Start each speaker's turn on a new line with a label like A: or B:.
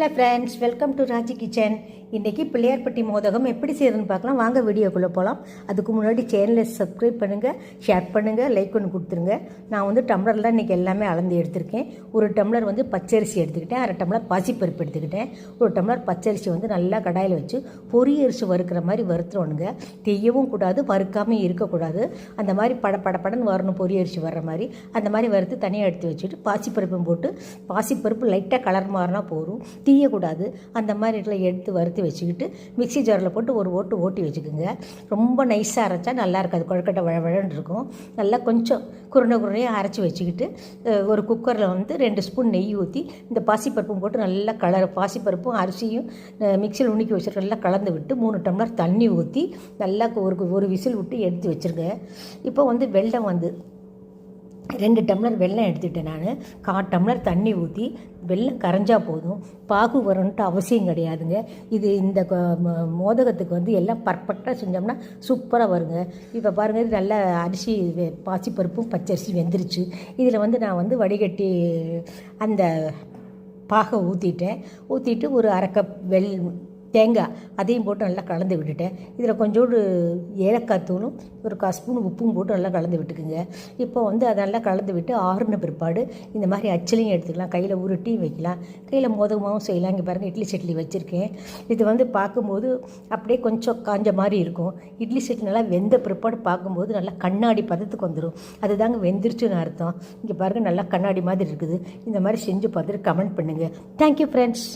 A: Hello friends welcome to Razi kitchen இன்றைக்கி பிள்ளையார்பட்டி மோதகம் எப்படி செய்யறதுன்னு பார்க்கலாம். வாங்க வீடியோக்குள்ளே போகலாம் அதுக்கு முன்னாடி சேனலை சப்ஸ்கிரைப் பண்ணுங்கள் ஷேர் பண்ணுங்கள் லைக் ஒன்று கொடுத்துருங்க. நான் வந்து டம்ளரில் இன்றைக்கி எல்லாமே அளந்து எடுத்திருக்கேன். ஒரு டம்ளர் வந்து பச்சரிசி எடுத்துக்கிட்டேன். அரை டம்ளர் பாசிப்பருப்பு எடுத்துக்கிட்டேன். ஒரு டம்ளர் பச்சரிசி வந்து நல்லா கடாயில் வச்சு பொரியரிசி வறுக்கிற மாதிரி வறுத்துறோனுங்க தெய்யவும் கூடாது வறுக்காமல் இருக்கக்கூடாது. அந்த மாதிரி பட பட படன்னு வரணும் பொரிய அரிசி வர்ற மாதிரி அந்த மாதிரி வறுத்து தனியாக எடுத்து வச்சுட்டு பாசிப்பருப்பும் போட்டு பாசிப்பருப்பு லைட்டாக கலர் மாறினா போதும். தீயக்கூடாது. அந்த மாதிரி எடுத்து வறுத்து வச்சுக்கிட்டு மிக்சி ஜாரில் போட்டு ஒரு ஓட்டு ஓட்டி வச்சுக்கோங்க. ரொம்ப நைஸாக அரைச்சா நல்லா இருக்காது கொழுக்கட்டை வழவழன்னு இருக்கும். நல்லா கொஞ்சம் குருணை குருணையாக அரைச்சி வச்சுக்கிட்டு ஒரு குக்கரில் வந்து ரெண்டு ஸ்பூன் நெய் ஊற்றி இந்த பாசிப்பருப்பும் போட்டு நல்லா கலர் பாசிப்பருப்பும் அரிசியும் மிக்சியில் உணுக்கி வச்சுட்டு நல்லா கலந்து விட்டு மூணு டம்ளர் தண்ணி ஊற்றி நல்லா ஒரு ஒரு விசில் விட்டு எடுத்து வச்சுருங்க. இப்போ வந்து வெள்ளம் வந்து ரெண்டு டம்ளர் வெல்லம் எடுத்துட்டேன் நான். கால் டம்ளர் தண்ணி ஊற்றி வெல்லம் கரைஞ்சால் போதும். பாகு வரணுன்ட்டு அவசியம் கிடையாதுங்க. இது இந்த மோதகத்துக்கு வந்து எல்லாம் பர்ஃபெக்டாக செஞ்சோம்னா சூப்பராக வருங்க. இப்போ பாருங்கள் நல்ல அரிசி பாசிப்பருப்பும் பச்சரிசி வெந்துருச்சு. இதில் வந்து நான் வந்து வடிகட்டி அந்த பாகை ஊற்றிட்டேன் ஊற்றிட்டு ஒரு அரை கப் வெள் தேங்காய் அதையும் போட்டு நல்லா கலந்து விட்டுட்டேன். இதில் கொஞ்சோண்டு ஏலக்காய் தூளும் ஒரு கா ஸ்பூன் உப்பும் போட்டு நல்லா கலந்து விட்டுக்குங்க. இப்போ வந்து அதை நல்லா கலந்து விட்டு ஆறுன பிற்பாடு இந்த மாதிரி அச்சிலையும் எடுத்துக்கலாம். கையில் உருட்டியும் வைக்கலாம். கையில் மோதகமாகவும் செய்யலாம். இங்கே பாருங்கள் இட்லி சட்லி வச்சுருக்கேன். இது வந்து பார்க்கும்போது அப்படியே கொஞ்சம் காஞ்ச மாதிரி இருக்கும். இட்லி சட்லி நல்லா வெந்த பிற்பாடு பார்க்கும்போது நல்லா கண்ணாடி பதத்துக்கு வந்துடும் அதுதாங்க வெந்துருச்சுன்னு அர்த்தம். இங்கே பாருங்கள் நல்லா கண்ணாடி மாதிரி இருக்குது. இந்த மாதிரி செஞ்சு பார்த்துட்டு கமெண்ட் பண்ணுங்கள் தேங்க்யூ ஃப்ரெண்ட்ஸ்